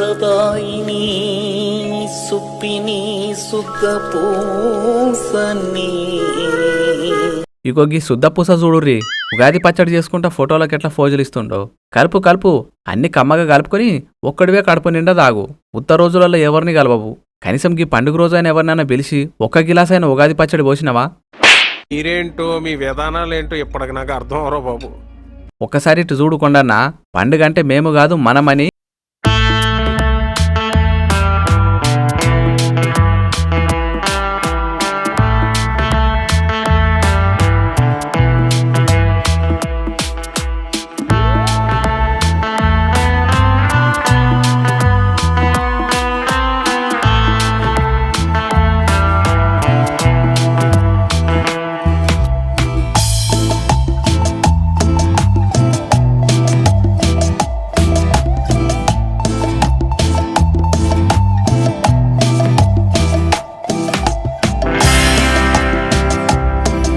ప్రదాయిని సుప్పిని సుఖ ఇగో గీ శుద్ధ పూస చూడుర్రి. ఉగాది పచ్చడి చేసుకుంటా ఫోటోలకు ఎట్లా ఫోజులు ఇస్తుండో కలుపు కలుపు. అన్ని కమ్మగా కలుపుకొని ఒక్కడివే కడుపు నిండా తాగు. ఉత్త రోజులలో ఎవరిని కలవవు? కనీసం గీ పండుగ రోజైనా ఎవరినైనా పిలిచి ఒక్క గిలాస్ అయినా ఉగాది పచ్చడి పోసినవా? మీరేంటో మీ విధానాలేంటో ఇప్పటికి నాకు అర్థం అవరో బాబు. ఒక్కసారి ఇటు చూడుకొండన్నా పండుగ అంటే మేము కాదు మనమని